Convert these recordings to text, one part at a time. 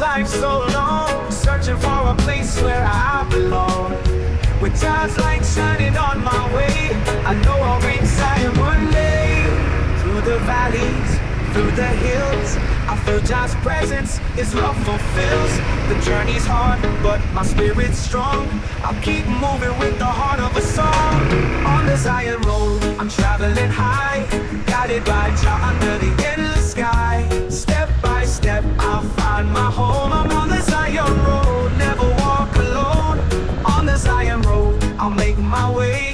life so long, searching for a place where I belong. With God's light shining on my way, I know I'll reach Zion one day. Through the valleys, through the hills, I feel God's presence, His love fulfills. The journey's hard, but my spirit's strong. I'll keep moving with the heart of a song. On the Zion road, I'm traveling high, guided by Jah under the endless sky. Step I'll find my home. On the Zion road, never walk alone. On the Zion road, I'll make my way.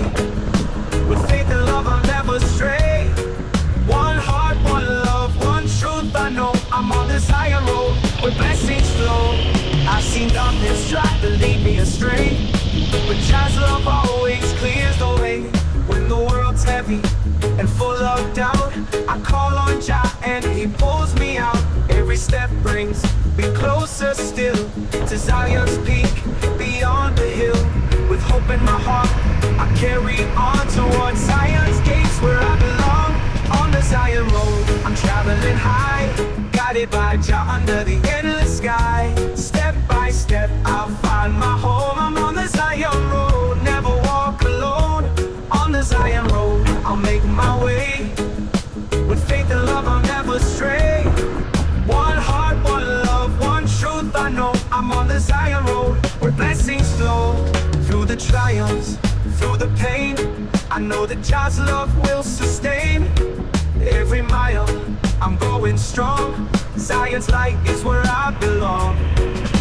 Still to Zion's peak, beyond the hill. With hope in my heart, I carry on towards Zion's gates where I belong. On the Zion road, I'm traveling high, guided by Jah under the endless sky. Through the pain. I know that God's love will sustain every mile. I'm going strong. Zion's light is where I belong.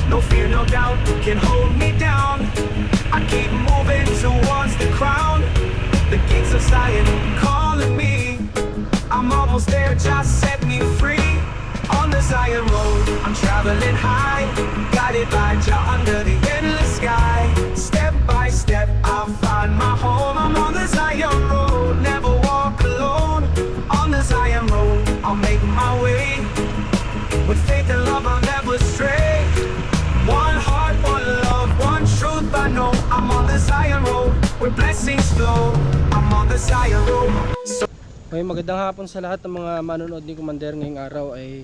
No fear, no doubt can hold me down. I keep moving towards the crown. The gates of Zion calling me. I'm almost there, just set me free. On the Zion road, I'm traveling high, guided by Jah under the endless sky. Blessings flow. I'm on the Zion road. So Okay, magandang hapon sa lahat ng mga manonood ni Commander ngayong araw ay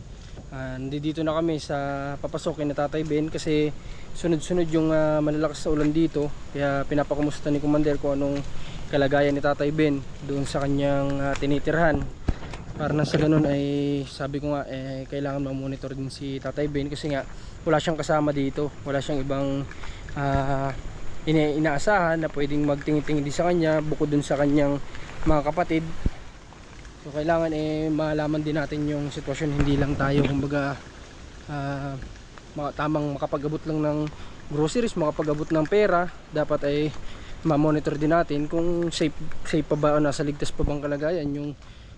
ah, nandito na kami sa papasokin na Tatay Ben kasi sunod-sunod yung ah, malalakas na ulan dito kaya pinapakumusta ni Commander kung anong kalagayan ni Tatay Ben doon sa kanyang ah, tinitirhan para na sa ganun ay sabi ko nga eh, kailangan ma-monitor din si Tatay Ben kasi nga wala siyang kasama dito wala siyang ibang ah, ina inaasahan na pwedeng magtingin-tingin din sa kanya bukod dun sa kanyang mga kapatid. So kailangan eh malaman din natin yung sitwasyon. Hindi lang tayo kumbaga mga tamang makapag-abot lang ng groceries, makapag-abot ng pera, dapat ay ma-monitor din natin kung safe safe pa ba o nasa ligtas pa bang kalagayan yung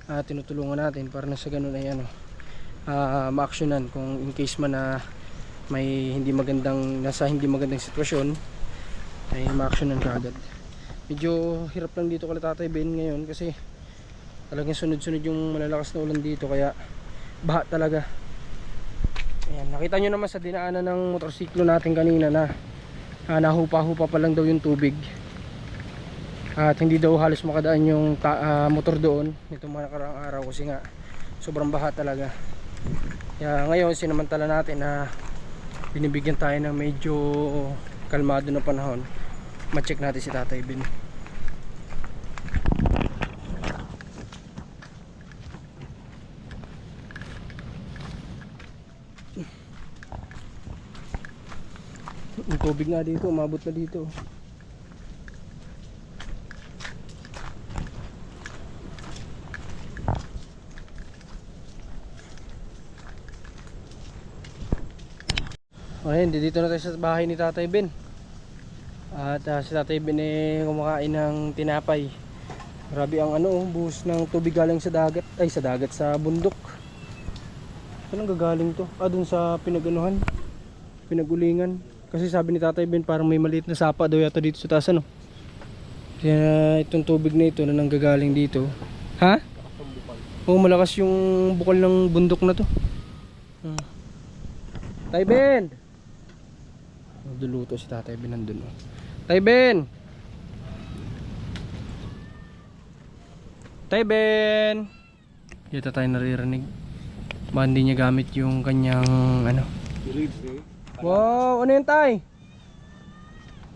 ah, tinutulungan natin para na sa ganun ay ano ah, ma-actionan kung in case man na may hindi magandang nasa hindi magandang sitwasyon ay ma-actionan kaagad. Medyo hirap lang dito kala Tatay Ben ngayon kasi talagang sunod-sunod yung malalakas na ulan dito kaya baha talaga. Ayan nakita nyo naman sa dinaanan ng motorsiklo natin kanina na ah, nahupa-hupa pa lang daw yung tubig. At hindi daw halos makadaan yung ta- ah, motor doon nitong mga nakaraang araw kasi nga sobrang baha talaga. Kaya ngayon sinamantala natin na binibigyan tayo ng medyo kalmado na panahon ma-check natin si Tatay Bin Yung tubig nga dito, umabot na dito. Ayun, dito na tayo sa bahay ni Tatay Ben. At ah, si Tatay Ben eh kumakain ng tinapay. Grabe ang ano, buhos ng tubig galing sa dagat, ay sa dagat sa bundok. Saan ang gagaling to? Ah, dun sa pinaganuhan. Pinagulingan. Kasi sabi ni Tatay Ben parang may maliit na sapa daw yata dito sa taas ano. Kaya itong tubig na ito na nanggagaling dito. Ha? Oo, malakas yung bukal ng bundok na to. Hmm. Tay Ben! Nagduluto si Tatay Ben nandun. oh. Tay Ben! Tay Ben! Dito tayo naririnig. Ba hindi niya gamit yung kanyang ano. Wow, ano yan tay?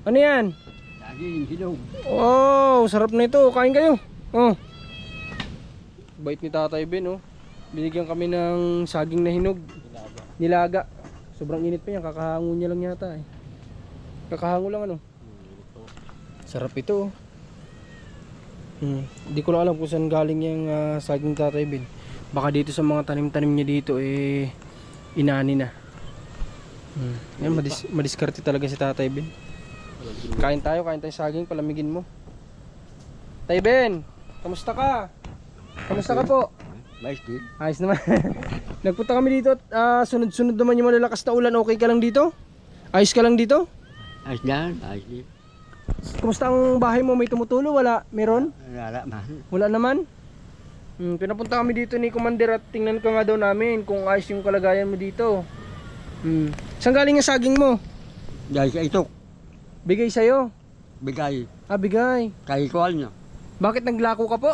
Ano yan? Daging hilong. Wow, sarap na ito. Kain kayo. Oh. Bait ni Tatay Ben, oh. Binigyan kami ng saging na hinog. Nilaga. Sobrang init pa yan. Kakahango niya lang yata eh. Kakahango lang ano. Sarap ito, oh. Hmm. Hindi ko lang alam kung saan galing yung ah, saging Tatay Ben. Baka dito sa mga tanim-tanim niya dito eh inani na. Hmm. Yan, madis madiskarte talaga si Tatay Ben. Kain tayo, kain tayo saging, palamigin mo. Tay Ben, kamusta ka? Kamusta ka po? Mais din. Ayos naman. Nagpunta kami dito at ah, sunod-sunod naman yung malalakas na ulan. Okay ka lang dito? Ayos ka lang dito? Ayos yan. Ayos din. Kumusta ang bahay mo? May tumutulo? Wala? Meron? Wala man. Wala naman? Hmm, pinapunta kami dito ni Commander at tingnan ka nga daw namin kung ayos yung kalagayan mo dito. Hmm. Saan galing yung saging mo? Dahil sa ito, Bigay sa'yo. bigay Ah, bigay. kay Kual niya. Bakit naglako ka po?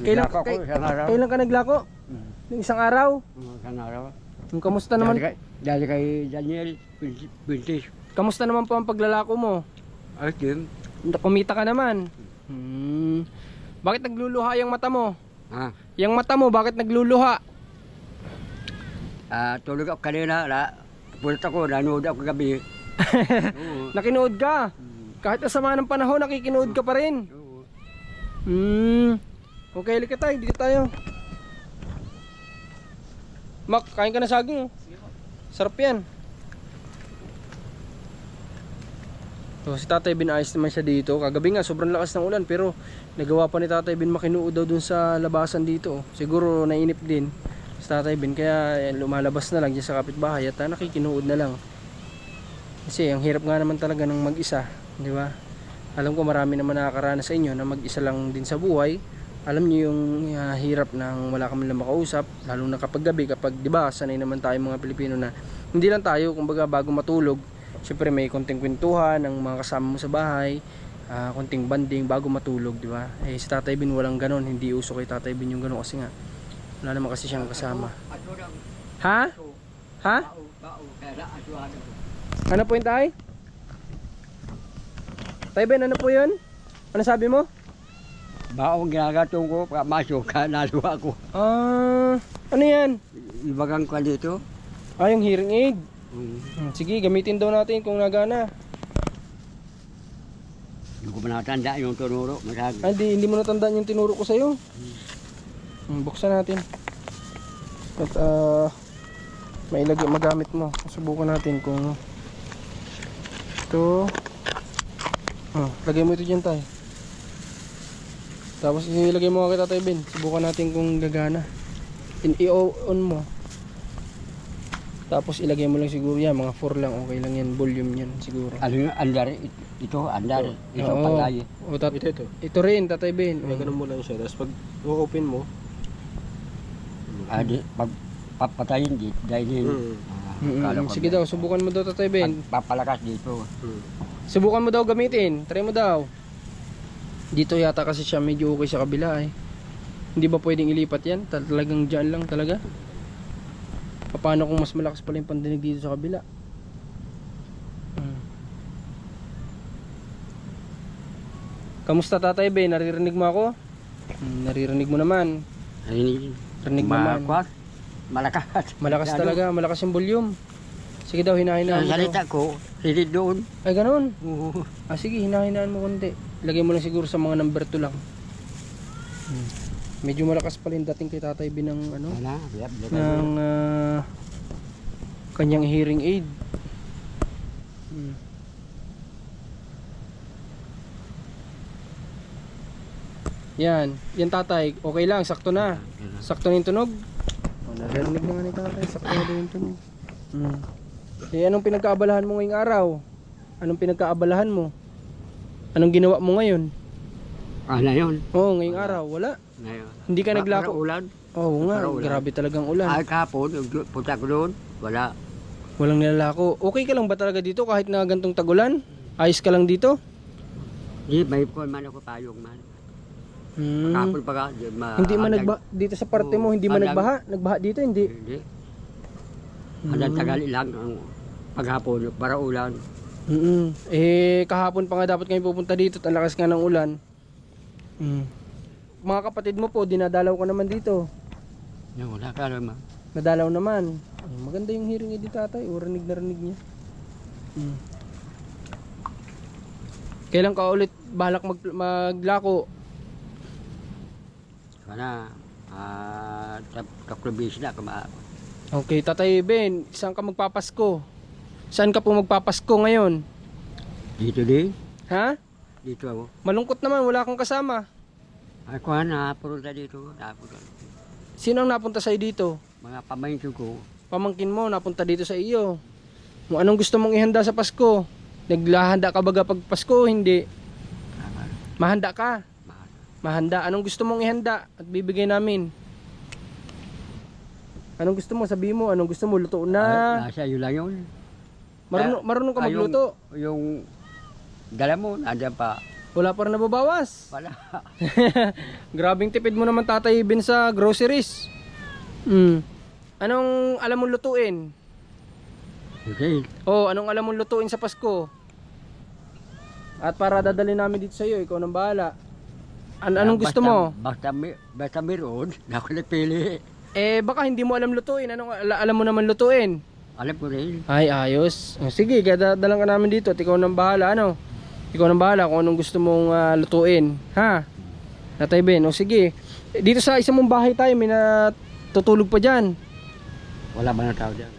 Kailan, Nako ko kay- isang araw. kailan ka naglako? Mm. Yung isang araw? Isang araw. Yung kamusta naman? Dahil kay, dahil kay Daniel Pintis. Kamusta naman po ang paglalako mo? Ayos din. Kumita ka naman. Hmm. Bakit nagluluha yung mata mo? Ha? Yung mata mo, bakit nagluluha? Ah, tulog ako kanina. La, pulit ako. Nanood ako gabi. Oo. Nakinood ka. Kahit sa sama ng panahon, nakikinood ka pa rin. Oo. Hmm. Okay, halika tayo. Dito tayo. Mak, kain ka na saging. oh. Sarap yan. So, si Tatay Bin ayos naman siya dito. Kagabi nga, sobrang lakas ng ulan. Pero nagawa pa ni Tatay Bin makinuod daw dun sa labasan dito. oh. Siguro nainip din si Tatay Bin. Kaya lumalabas na lang dyan sa kapitbahay at ah, nakikinood na lang. Kasi ang hirap nga naman talaga ng mag-isa. Di ba? Alam ko marami naman nakakaranas sa inyo na mag-isa lang din sa buhay. Alam niyo yung ah, hirap ng wala kami lang makausap, lalo na kapag gabi, kapag 'di ba, sanay naman tayo mga Pilipino na hindi lang tayo kumbaga bago matulog, syempre may konting kwentuhan ng mga kasama mo sa bahay, ah, konting banding bago matulog, 'di ba? Eh si Tatay Bin walang ganon, hindi uso kay Tatay Bin yung ganon kasi nga wala naman kasi siyang kasama. Ha? Ha? Ano. Po yun, Tay? Tay Ben, ano po yun? Ano sabi mo? Bao ang ginagatong ko. Pag masok ka, naluwa ko. Ah, ano yan? Ibagang ko dito. Ah, yung hearing aid. Hmm. Sige, gamitin daw natin kung nagana. Hindi ko pa natanda yung tunuro. Masag. Ah, hindi, hindi mo natandaan yung tinuro ko sa'yo. Hmm, buksan natin. At ah, mailagay, magamit mo. Subukan natin kung ito. Ah, lagay mo ito dyan tayo. Tapos ilagay mo kita tayo Ben. Subukan natin kung gagana. In i-on mo. Tapos ilagay mo lang siguro yan, mga 4 lang, okay lang yan, volume yan siguro. Ano yung andar? It- Ito, andar. Ito, Oo. pagkaya. O, tat- ito, ito. rin, Tatay Ben. Kaya ganun mo lang siya. Tapos pag o-open mo, Ah, di, pag papatayin di, dahil yun. Mm. Ah, Mm, kala mm, ko Sige ba- daw, subukan mo daw Tatay Ben. Pag papalakas dito. hmm. Subukan mo daw gamitin. Try mo daw. Dito yata kasi siya medyo okay sa kabila eh. Hindi ba pwedeng ilipat yan? Tal- Talagang dyan lang talaga? Paano kung mas malakas pala yung pandinig dito sa kabila? Hmm. Kamusta tatay Ben? Naririnig mo ako? Hmm, naririnig mo naman. Ayun, Rinig naman. Makuat. Malakas. Malakas Ano? talaga, malakas yung volume. Sige daw, hinahinaan mo salita ko, hindi doon. Ay, ganun. Ah, sige, hinahinaan mo konti. Lagay mo lang siguro sa mga number 2 lang. Hmm. Medyo malakas pala yung dating kay Tatay Bin ng ano, Wala, yap, yap. ng ah, kanyang hearing aid. Hmm. Yan, yan tatay, okay lang, sakto na. Sakto na yung tunog. Oh, narinig na nga ni tatay, sakto na yung tunog. Hmm. Eh, anong pinagkaabalahan mo ngayong araw? Anong pinagkaabalahan mo? Anong ginawa mo ngayon? Ah, na yun. Oo, ngayong araw, wala. Na yun. Hindi ka naglako. para ulan. Oo nga, para ulan. grabe talagang ulan. Ay, kahapon, punta ko doon, wala. Walang nilalako. Okay ka lang ba talaga dito kahit na gantong tagulan? Ayos ka lang dito? Di, may phone man ako payong man. Hmm. Kahapon pa ka, ma- Hindi man nagba dito sa parte mo, hindi man nagbaha? Nagbaha dito, hindi. Hindi. Hanggang tagali lang ang paghapon para ulan. Mm Eh, kahapon pa nga dapat kayo pupunta dito at ang lakas nga ng ulan. Mm. Mga kapatid mo po, dinadalaw ko naman dito. Yung wala ka naman. Nadalaw naman. Ay, maganda yung hearing di tatay. O, rinig na rinig niya. Mm. Kailan ka ulit balak mag maglako? Sana, ah, uh, na kama. Okay, Tatay Ben, saan ka magpapasko? Saan ka po magpapasko ngayon? Dito din. Ha? Dito ako. Malungkot naman, wala kang kasama. Ako na, punta dito. Napunta. Sino ang napunta sa'yo dito? Mga pamangkin ko. Pamangkin mo, napunta dito sa iyo. Kung anong gusto mong ihanda sa Pasko? Naglahanda ka baga pag Pasko? Hindi. ah, Mahanda ka. Mahanda. Anong gusto mong ihanda at bibigay namin? Anong gusto mo? Sabi mo, anong gusto mo? Luto Ay, na. nasa iyo lang yun. Marunong, marunong ka Ah, yung- magluto. Yung dala mo, nandiyan pa. Wala pa rin nababawas. Wala. Grabing tipid mo naman tatay bin sa groceries. Mm. Anong alam mong lutuin? Okay. Oh, anong alam mong lutuin sa Pasko? At para dadali namin dito sa iyo, ikaw nang bahala. An anong gusto mo? Basta, mi- basta meron, ako nagpili. Eh baka hindi mo alam lutuin. Anong ala- alam mo naman lutuin? Alam ko rin. Ay, ayos. Oh, sige, kaya dalang ka namin dito at ikaw nang bahala, ano? Ikaw nang bahala kung anong gusto mong ah, lutuin. Ha? Natay Ben, o sige. Dito sa isang mong bahay tayo, may natutulog pa dyan. Wala ba na tao dyan?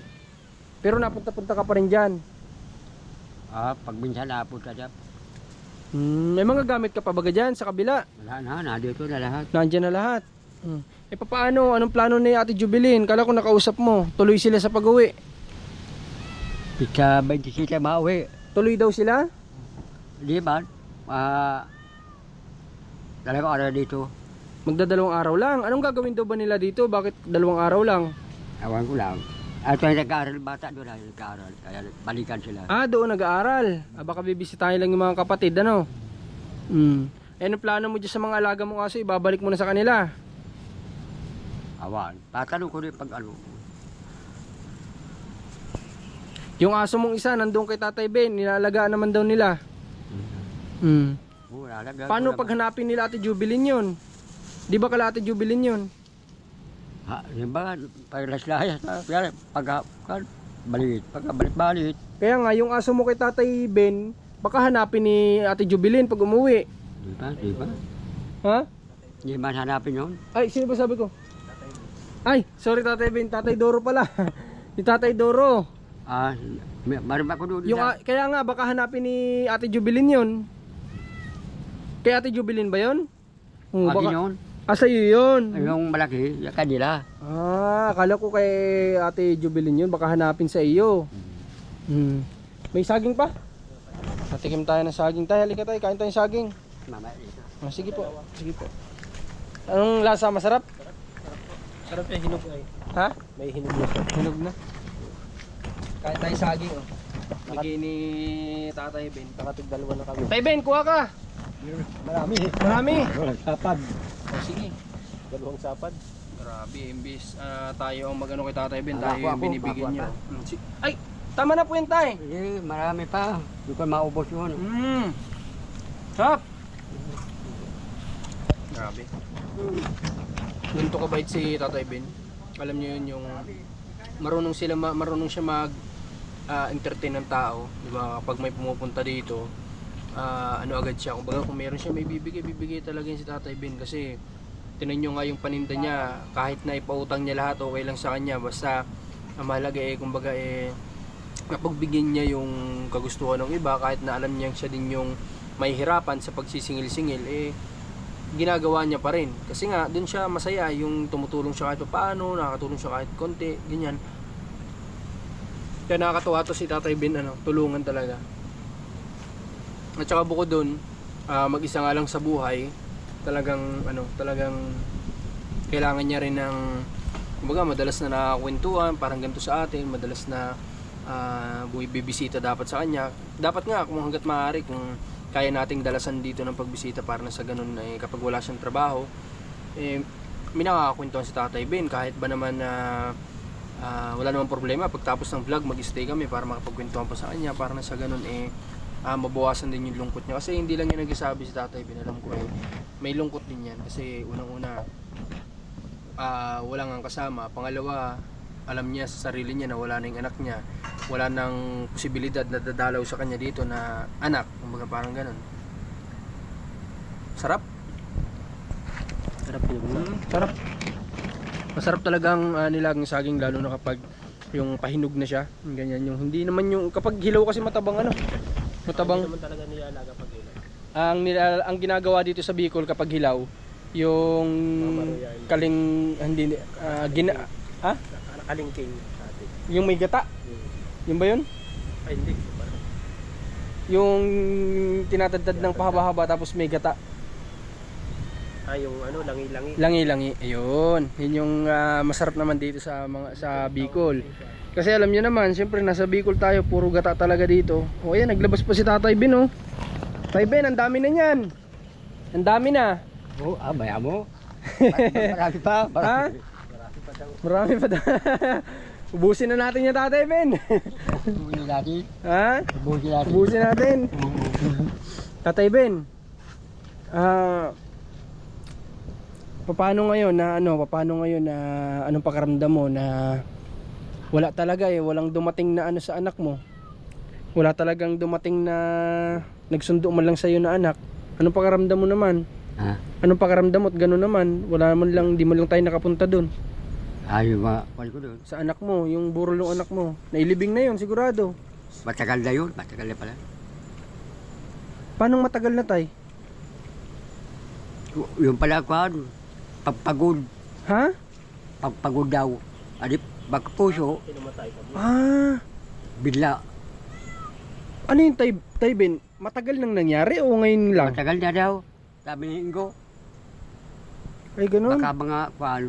Pero napunta-punta ka pa rin dyan. Ah, pag minsan napunta dyan. Hmm, may mga gamit ka pa baga dyan sa kabila. Wala na, nandito na lahat. Nandyan na lahat. Hmm. Eh paano? Anong plano ni Ate Jubilin? Kala ko nakausap mo. Tuloy sila sa pag-uwi. Pizza 27 mauwi. Tuloy daw sila? Di ba? Ah, talaga araw dito. Magdadalawang araw lang. Anong gagawin daw ba nila dito? Bakit dalawang araw lang? Awan ko lang. At yung nag-aaral bata doon ay nag-aaral. Kaya balikan sila. Ah, doon nag-aaral. Ah, baka bibisitahin lang yung mga kapatid, ano? Hmm. Eh, ano plano mo dyan sa mga alaga mong aso? Ibabalik mo na sa kanila. Awan. Tatanong ko rin pag ano. Yung aso mong isa, nandun kay Tatay Ben. Nilalagaan naman daw nila. Hmm. Nalaga. Paano pag hanapin nila Ate Jubilin yun? Di ba kala Ate Jubilin yun? Ha, di ba? Pag laslayas na. Kaya pag balit. Pag balit-balit. Kaya nga, yung aso mo kay Tatay Ben, baka hanapin ni Ate Jubilin pag umuwi. Di ba? Di ba? Ha? Di man hanapin yun. Ay, sino ba sabi ko? Ay, sorry Tatay Ben, Tatay Doro pala. si Tatay Doro. Ah, may- meron ba ko doon? Yung, kaya nga, baka hanapin ni Ate Jubilin yun. Kay Ate Jubilin ba yun? Oo, Akin baka, yun. ah, sa'yo yun. Yung malaki, yung kanila. Ah, akala ko kay Ate Jubilin yun, baka hanapin sa iyo. Hmm. May saging pa? Patikim tayo ng saging. Tayo, halika tayo, kain tayo ng saging. Mamaya. Ah, sige po, sige po. Anong lasa? Masarap? Sarap yung hinog ay. Ha? May hinog na siya. Hinog na. Kain tayo saging, oh. Bigay ni Tatay Ben. Nakatig dalawa na kami. Tay Ben, kuha ka! Marami. Marami! Walang sapad. Oh, sige. Dalawang sapad. Grabe, imbis ah, tayo ang magano kay Tatay Ben, tayo ako, yung binibigyan ako, niyo. Hmm, si- Ay, tama na po yan, Tay. Eh, marami pa. Hindi ko maubos yun. Mmm. Sarap. Grabe. Ganito kabait si Tatay Ben. Alam niyo yun yung marunong sila ma- marunong siya mag ah, entertain ng tao, 'di ba? Kapag may pumupunta dito, ah, ano agad siya. Kumbaga kung meron siya may bibigay, bibigay talaga yun si Tatay Ben kasi tinan nyo nga yung paninda niya, kahit na ipautang niya lahat, okay lang sa kanya. Basta ang mahalaga eh, kumbaga eh, napagbigyan niya yung kagustuhan ng iba kahit na alam niya siya din yung may hirapan sa pagsisingil-singil eh ginagawa niya pa rin kasi nga dun siya masaya yung tumutulong siya kahit paano nakakatulong siya kahit konti ganyan kaya nakakatuwa to si Tatay Ben ano tulungan talaga at saka bukod dun ah, mag-isa nga lang sa buhay talagang ano talagang kailangan niya rin ng kumbaga madalas na nakakwentuhan parang ganito sa atin madalas na uh, bibisita dapat sa kanya dapat nga kung hanggat maaari kung kaya nating dalasan dito ng pagbisita para na sa ganun eh, kapag wala siyang trabaho eh may nakakakwentuhan si Tatay Ben kahit ba naman na ah, wala namang problema. Pagtapos ng vlog, mag-stay kami para makapagkwentuhan pa sa kanya. Para na sa ganun eh, ah, mabawasan din yung lungkot niya. Kasi hindi lang yung nagsasabi si tatay, binalam ko eh. May lungkot din yan. Kasi unang-una, ah, wala nga kasama. Pangalawa, alam niya sa sarili niya na wala na yung anak niya. Wala nang posibilidad na dadalaw sa kanya dito na anak. Kumbaga parang ganun. Sarap. Sarap yun. Mm, sarap. Masarap talagang uh, nilagang saging lalo na kapag yung pahinog na siya. Ganyan yung hindi naman yung kapag hilaw kasi matabang ano. Matabang naman talaga nilalaga pag ilan. ang nila, ang ginagawa dito sa Bicol kapag hilaw yung kaling hindi ah, gina ha? Atin. Yung may gata. Yung ba yun? Ay, hindi. Yung tinatadtad ng pahaba-haba tapos may gata. Ah, yung ano, langi-langi. Langi-langi. Ayun. Yun yung ah, masarap naman dito sa mga sa Bicol. Kasi alam niyo naman, siyempre nasa Bicol tayo, puro gata talaga dito. O ayan, naglabas pa si Tatay Ben oh. Tay Ben, ang dami na niyan. Ang dami na. Oo, ah, maya mo. Marami pa. Marami. Marami pa. da- Ubusin na natin yung Tatay Ben. Ubusin natin. ha? Ubusin natin. Ubusin natin. Tatay Ben. Ah paano ngayon na ano, paano ngayon na anong pakaramdam mo na wala talaga eh, walang dumating na ano sa anak mo. Wala talagang dumating na nagsundo man lang sa iyo na anak. Anong pakaramdam mo naman? Ha? Anong pakaramdam mo at gano'n naman? Wala man lang, di man lang tayo nakapunta doon. Ay, kwan ko doon. Sa anak mo, yung burol ng anak mo. Nailibing na yun, sigurado. Matagal na yun. Matagal na pala. Paano matagal na tay? Yung pala kwan. Pagpagod. Ha? Pagpagod daw. Adi, mo. Ah, Bigla. ano yung tay, tay Ben? Matagal nang nangyari o ngayon lang? Matagal na daw. Sabi ni Ingo. Ay, ganun. Baka mga kwan.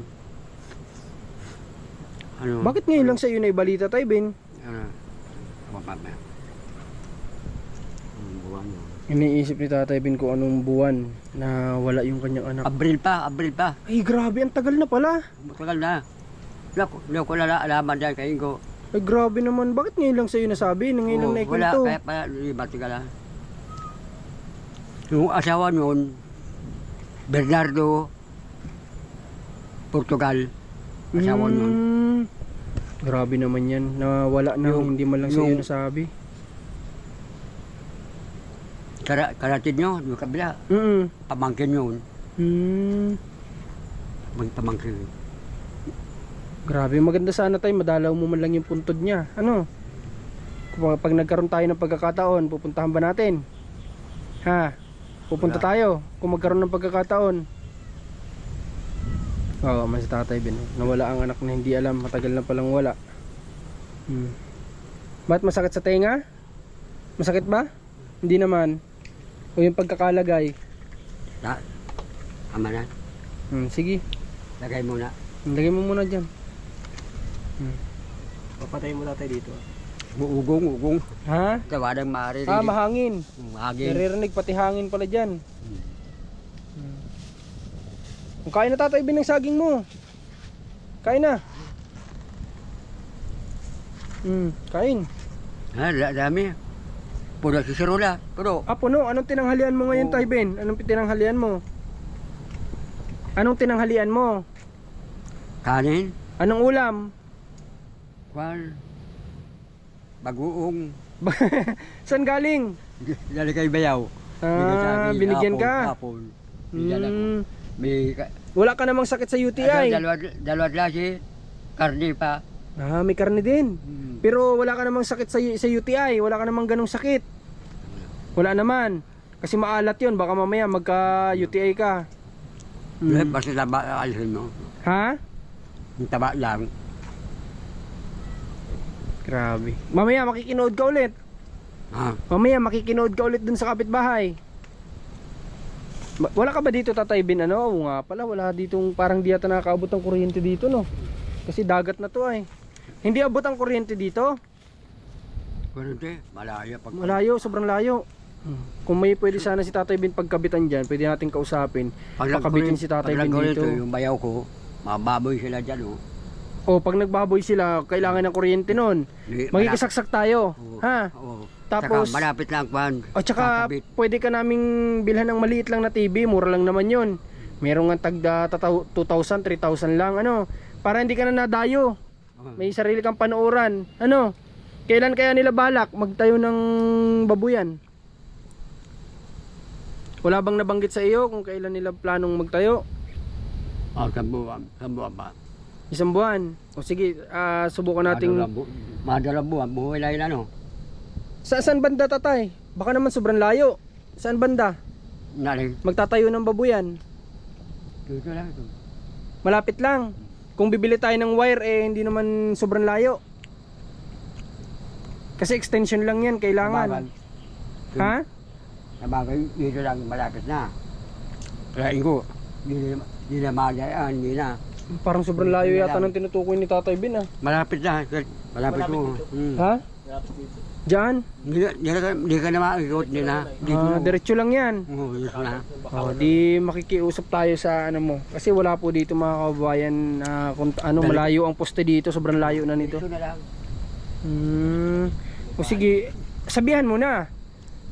Ano? Bakit ngayon lang sa iyo na ibalita tay Ben? Ano? Ang buwan yun. Iniisip ni Tatay Ben kung anong buwan na wala yung kanyang anak. Abril pa, Abril pa. Ay, grabe, ang tagal na pala. Matagal na. Naku, hindi ko lala alaman dyan kay Ingo. Ay, grabe naman. Bakit ngayon lang sa iyo nasabi? Na ngayon lang Oo, naikwento? Wala, kaya pa, matagal na. Yung asawa nun, Bernardo, Portugal. Asawa nun. Mm, Grabe naman yan. Na wala na, Yung- hindi man lang sa iyo yung- nasabi. Kara, karatid nyo, yung kabila, Mm pamangkin yun. Hmm. May pamangkin. Grabe, maganda sana tayo, madalaw mo man lang yung puntod niya. Ano? Kung pag nagkaroon tayo ng pagkakataon, pupuntahan ba natin? Ha? Pupunta Wala. tayo kung magkaroon ng pagkakataon. Oo, mas tatay bin. Nawala ang anak na hindi alam, matagal na palang wala. Hmm. Ba't masakit sa tenga? Masakit ba? Hindi naman. O yung pagkakalagay. Na, ama na, Hmm, sige, lagay mo na. lagay mo muna dyan. Papatay mo natin dito. Ugong, ugong. Ha? Tawadang maaari. Ah, mahangin. Hagin. Naririnig pati hangin pala dyan. Hmm. Kung kain na tatay bin ng saging mo. Kain na. Hmm, kain. Ha, da- dami. Puro si Sirula. Pero, Ah, puno. Anong tinanghalian mo ngayon, Oo. Tay Ben? Anong tinanghalian mo? Anong tinanghalian mo? kanin, Anong ulam? Kwan, bagoong, Saan galing? dali kay bayaw. Ah, binigyan ka. Apple. Bigyan ako. Hmm. May, Wala ka namang sakit sa ano, UTI. dalawa, dalawa klase, karne pa. Ah, may karne din. Hmm. Pero wala ka namang sakit sa, sa UTI, wala ka namang ganong sakit. Wala naman. Kasi maalat 'yon, baka mamaya magka UTI ka. Hmm. Basta taba, alisin mo. Ha? Taba lang. Grabe. Mamaya makikinood ka ulit. Ha? Mamaya makikinood ka ulit dun sa kapitbahay. Ba- Wala ka ba dito tatay bin ano? Oo nga pala, wala ditong parang di yata nakakaabot ang kuryente dito no. Kasi dagat na to ay. Hindi abot ang kuryente dito. Ganun te, malaya pag... Malayo, sobrang layo. Kung may pwede sana si Tatay Bin pagkabitan dyan, pwede natin kausapin. Pag Pakabitin si Tatay Bin nagkulit, dito. Yung bayaw ko, mababoy sila dyan, oh. O pag nagbaboy sila, kailangan ng kuryente. Di- Magkikisaksak tayo. Oo. Ha? Oo. Tapos- Tsaka malapit lang kwan. O tsaka Kakabit. pwede ka naming bilhan ng maliit lang na TV, mura lang naman yun. Meron nga tagda tataw- 2,000, 3,000 lang, ano. Para hindi ka na nadayo. May sarili kang panooran. Ano? Kailan kaya nila balak magtayo ng babuyan? Wala bang nabanggit sa iyo kung kailan nila planong magtayo? Oh, sa buwan. Sa buwan? Isang buwan. O sige, ah, subukan nating... Madala bu- Madala buwan. Buhay lang yun ano. Sa saan banda tatay? Baka naman sobrang layo. Saan banda? Naling. Magtatayo ng babuyan. Dito lang. ito. Malapit lang. Kung bibili tayo ng wire eh hindi naman sobrang layo. Kasi extension lang yan kailangan. Ha? Sabagay, dito lang malapit na. Kaya ko, hindi na, hindi na madayaan, hindi na. Parang sobrang layo yata ng tinutukoy ni Tatay Bin ah. Malapit na. Malapit, Malapit ko. Hmm. Ha? Malapit dito. Diyan? Hindi, ka- hindi, ka, hindi ka na makikot nila. Ah, diretso lang yan. Oo, dito na. Oh, di makikiusap tayo sa ano mo. Kasi wala po dito mga kababayan na kung ano malayo ang poste dito, sobrang layo na nito. Dito na lang. Hmm. O sige, sabihan mo na.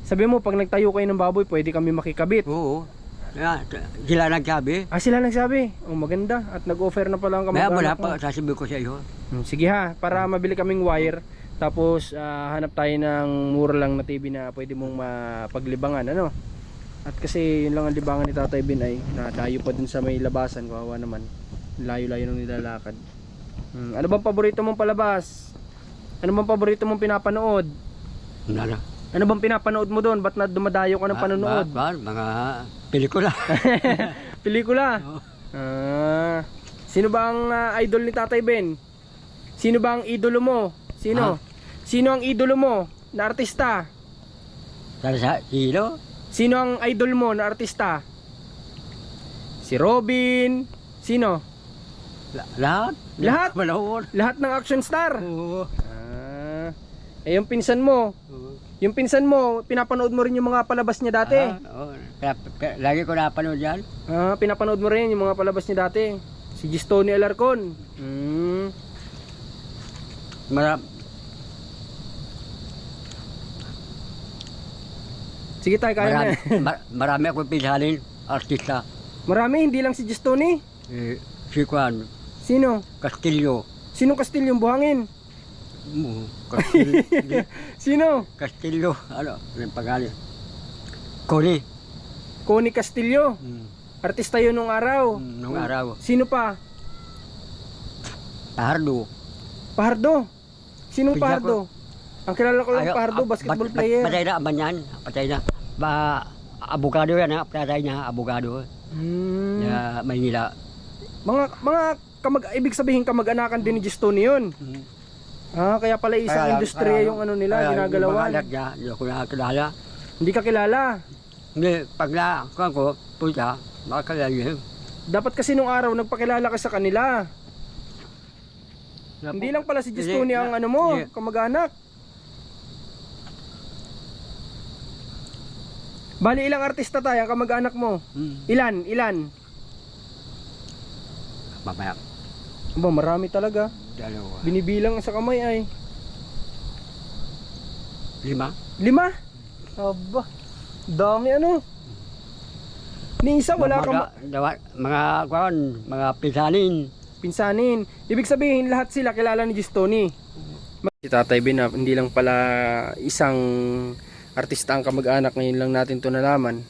Sabi mo pag nagtayo kayo ng baboy, pwede kami makikabit. Oo. Kaya, t- sila nagsabi. Ah, sila nagsabi. Oh, maganda. At nag-offer na pala ang Kaya kamag-anak wala mo. pa, sasabihin ko sa iyo. Hmm, Sige ha, para mabili kaming wire. Tapos ah, hanap tayo ng mura lang na TV na pwede mong mapaglibangan, ano? At kasi yun lang ang libangan ni Tatay Bin ay nadayo pa dun sa may labasan, kawawa naman. Layo-layo nang nilalakad. Hmm, ano bang paborito mong palabas? Ano bang paborito mong pinapanood? Wala na. Ano bang pinapanood mo doon? Ba't na dumadayo ka ng panonood? Ba, ba, mga pelikula. Pelikula? Oo. Ah, sino ba ang ah, idol ni Tatay Ben? Sino ba ang idolo mo? Sino? Sino ang idolo mo na artista? Para sa kilo. Sino ang idol mo na artista? Si Robin. Sino? La- lahat. Lahat? Malawon. Lahat ng action star. Oo. Ah. Eh yung pinsan mo, Oo. Yung pinsan mo, pinapanood mo rin yung mga palabas niya dati. Ah, oo. Kaya, kaya, lagi ko napanood yan. Ah, pinapanood mo rin yung mga palabas niya dati. Si Gistoni Alarcon. Hmm. Marap, Sige tayo, kaya marami, na. mar- marami akong pinsalin. Artista. Marami, hindi lang si Gistoni. Eh, si Juan Sino? Castillo. Sino Castillo yung buhangin? Oo, Castillo. Sino? Castillo. Ano? Ano yung pangalan? Connie. Connie Castillo. Hmm. Artista yun nung araw. Hmm, Nung araw. Sino pa? Tahardo. Pardo. Sinong Bigla Pardo? Ang kilala ko lang Ayaw, Pardo, ah, basketball bat- player. Patay na, aman yan. Patay na. Ba, abogado yan ha. Patay niya, abogado. Hmm. Na Maynila. Mga mga kamag ibig sabihin kamag-anakan din ni Gistoni yun. Hmm. Ah, kaya pala isang Kaya- industriya kaya- yung ano nila, kaya Yung mga ginagalawan. niya, hindi ako nakakilala. Hindi ka kilala. Hindi, pag na, kung ko, punta, makakilala niya. Dapat kasi nung araw nagpakilala ka sa kanila. Hindi lang pala si Gistoni ang ano mo, Hindi. kamag-anak. Bali ilang artista tayo ang kamag-anak mo? Hmm. Ilan? Ilan? Mamaya, Ba, marami talaga. Dalawa. Binibilang sa kamay ay. Lima? Lima? Aba, dami ano. Ni isa wala mga, kang dawa, mga, kwan, mga pinsanin. pinsanin. Ibig sabihin lahat sila kilala ni Gistoni. Si Tatay Bin, ah, hindi lang pala isang artista ang kamag-anak ngayon lang natin to nalaman.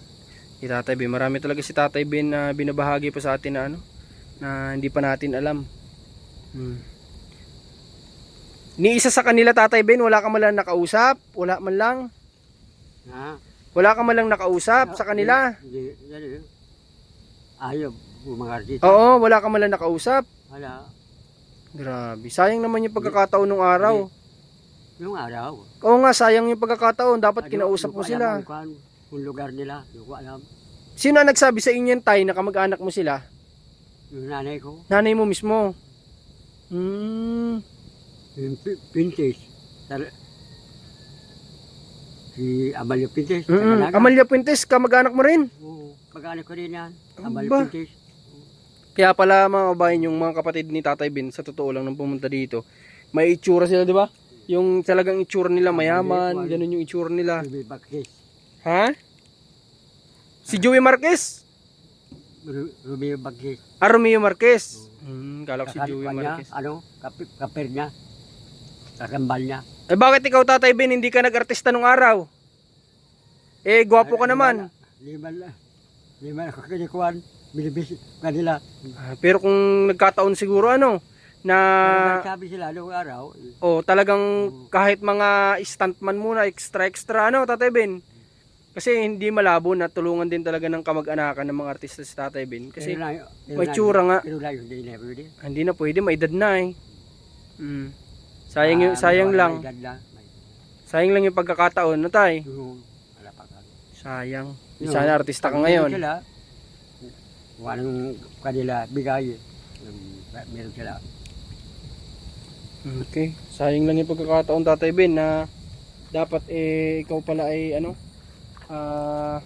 Si Tatay Bin, marami talaga si Tatay Bin na binabahagi pa sa atin na ano, na hindi pa natin alam. Hmm. Ni isa sa kanila Tatay Ben, wala ka man lang nakausap, wala man lang. Ha? Wala ka man lang nakausap sa kanila. Hindi. Ayaw, mga artista. Oo, wala ka man lang nakausap. Wala. Grabe. Sayang naman yung pagkakataon ng araw. Yung araw. Oo nga, sayang yung pagkakataon. Dapat Ano, kinausap hindi mo sila. Kung, kung lugar nila, hindi ko alam. Sino ang nagsabi sa inyo tay na kamag-anak mo sila? Yung nanay ko, Nanay mo mismo. Hmm. Yung pi- Pintis. Tar- si Amalio Pintis. Dalaga. Amalia Puentes, kamag-anak mo rin? Oo, mag-anak ko rin yan. Aba. Amalio Pintis. Kaya pala mga kabayan, yung mga kapatid ni Tatay Ben, sa totoo lang nung pumunta dito, may itsura sila, di ba? Yung talagang itsura nila mayaman, ganun yung itsura nila. Ruby Bakis. Ha? Si Joey Marquez? Ru- Ruby Bakis. Ah, Romeo Marquez. Hmm, kala ko si Joey Marquez. Ano? Kapir niya. Kakambal niya. Eh bakit ikaw Tatay Ben, hindi ka nag-artista nung araw? Eh, gwapo ka naman. Lima na. Lima na kakinikuan. Binibis kanila. Ah, pero kung nagkataon siguro ano, na sabi sila noong araw, eh, oh, talagang kahit mga stuntman muna, extra extra ano, Tatay Ben. Kasi hindi malabo na tulungan din talaga ng kamag-anakan ng mga artista si Tatay Ben. Kasi may tsura nga. Pero yun, hindi na pwede. hindi na pwede, may edad na eh. Mm. Sayang, yung, sayang lang. Sayang lang yung pagkakataon na tay. wala. Sayang. Sana artista ka ngayon. kung anong kanila bigay, meron sila. Okay. Sayang lang yung pagkakataon Tatay Ben na dapat eh ikaw pala ay ano ah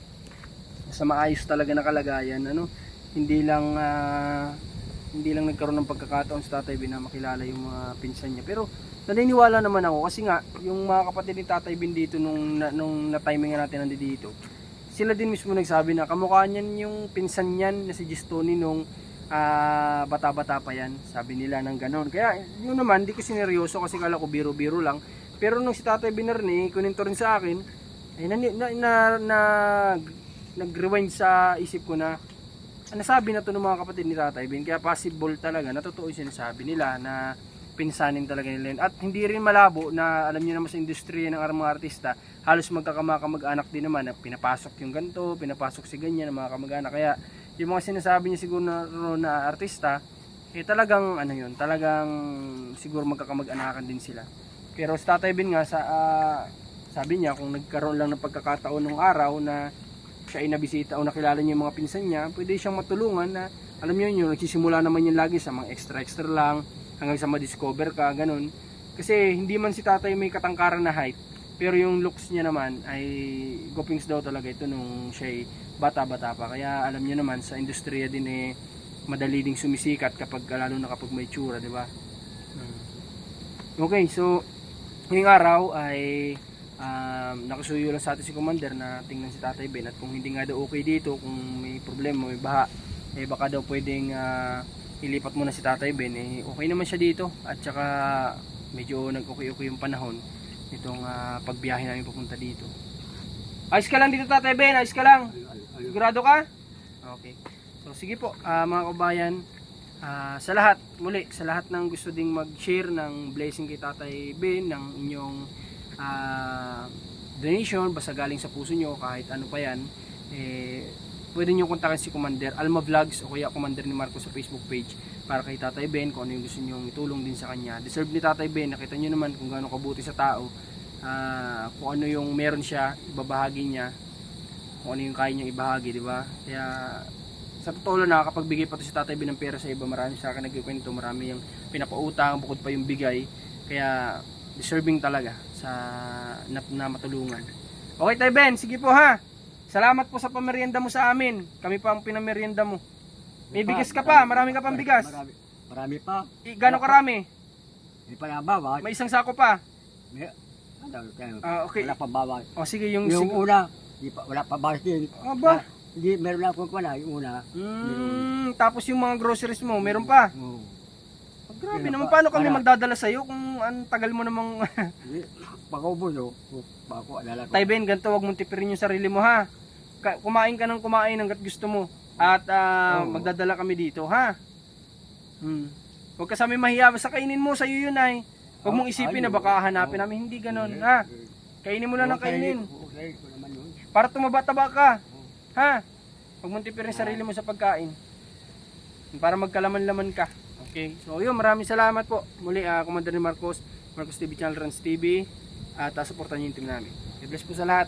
sa maayos talaga na kalagayan ano hindi lang ah, hindi lang nagkaroon ng pagkakataon sa Tatay Ben na makilala yung mga pinsan niya pero naniniwala naman ako kasi nga yung mga kapatid ni Tatay Ben dito nung na, nung na timing natin nandito dito sila din mismo nagsabi na kamukha niyan yung pinsan niyan na si Gistoni nung ah, bata-bata pa yan. Sabi nila ng ganon. Kaya yun naman, di ko sineryoso kasi kala ko biro-biro lang. Pero nung si Tatay Binarni, kuninto rin sa akin, ay na, na, na, nag- nag-rewind sa isip ko na nasabi na to ng mga kapatid ni Tatay Bin. Kaya possible talaga, na totoo yung sinasabi nila na pinsanin talaga nila yun. At hindi rin malabo na alam niyo naman sa industriya ng mga artista, halos magkakamag-anak din naman na pinapasok yung ganto, pinapasok si ganyan ng mga kamag-anak. Kaya yung mga sinasabi niya siguro na, na artista, eh talagang ano yun, talagang siguro magkakamag-anakan din sila. Pero sa Tatay Bin nga, sa, ah, sabi niya kung nagkaroon lang ng pagkakataon ng araw na siya ay nabisita o nakilala niya yung mga pinsan niya, pwede siyang matulungan na alam niyo yun, nagsisimula naman yun lagi sa mga extra-extra lang hanggang sa ma-discover ka, ganun. Kasi hindi man si tatay may katangkaran na height, pero yung looks niya naman ay gopings daw talaga ito nung siya ay bata-bata pa. Kaya alam niyo naman sa industriya din eh madali ding sumisikat kapag lalo na kapag may tsura, di ba? Mm. Okay, so ngayong araw ay um, nakasuyo lang sa atin si Commander na tingnan si Tatay Ben at kung hindi nga daw okay dito, kung may problema, may baha, eh baka daw pwedeng ah, ilipat muna si Tatay Ben. Eh, okay naman siya dito at saka medyo nag-okay-okay yung panahon nitong ah, pagbiyahe namin papunta dito. Ayos ka lang dito Tatay Ben, ayos ka lang. Sigurado ka? Okay. So sige po, ah, mga kabayan, ah, sa lahat, muli, sa lahat ng gusto ding mag-share ng blessing kay Tatay Ben, ng inyong ah, donation, basta galing sa puso nyo, kahit ano pa yan, eh, pwede nyo kontakin si Commander Alma Vlogs o kaya Commander ni Marco sa Facebook page para kay Tatay Ben kung ano yung gusto nyo itulong din sa kanya. Deserve ni Tatay Ben, nakita nyo naman kung gaano kabuti sa tao, ah, kung ano yung meron siya, ibabahagi niya, kung ano yung kaya niyang ibahagi, di ba? Kaya sa totoo lang nakakapagbigay pa to si Tatay Ben ng pera sa iba, marami sa akin nagkikwento, marami yung pinapautang, bukod pa yung bigay, kaya deserving talaga sa na, na matulungan. Okay Tay Ben, sige po ha. Salamat po sa pamerienda mo sa amin. Kami pa ang pinamerienda mo. May bigas ka pa, marami ka pang bigas. Marami, marami pa. I, gano'ng karami? May panabawa. May isang sako pa. May, ano, Ah, okay. Wala pa bawa. O sige, yung, Yung sig- una, di pa, wala pa bawas din. Aba. Ah, Hindi, meron na akong wala, yung una. Mm, tapos yung mga groceries mo, meron pa. Oo. Grabe naman, pa. paano kami magdadala sa'yo kung ang tagal mo namang... Hindi, Pag-ubos, oh. Baka ko, alala ko. Tay Ben, ganito, wag mong tipirin yung sarili mo ha. Ka- kumain ka ng kumain hanggat gusto mo. At ah, Oo. magdadala kami dito, ha? Hmm. Huwag ka sa amin mahiya, basta kainin mo, sa'yo yun ay. Huwag mong Ah, isipin na baka hanapin namin, hindi ganon, Eh, ha? Kainin mo lang ng kainin. Okay, ko naman yun. Para tumaba-taba ka. Ha? Huwag mong tipirin yung sarili mo sa pagkain. Para magkalaman-laman ka. Okay. So yun, maraming salamat po. Muli, uh, Commander ni Marcos, Marcos TV Channel Runs TV. At uh, supportan niyo yung team namin. God bless po sa lahat.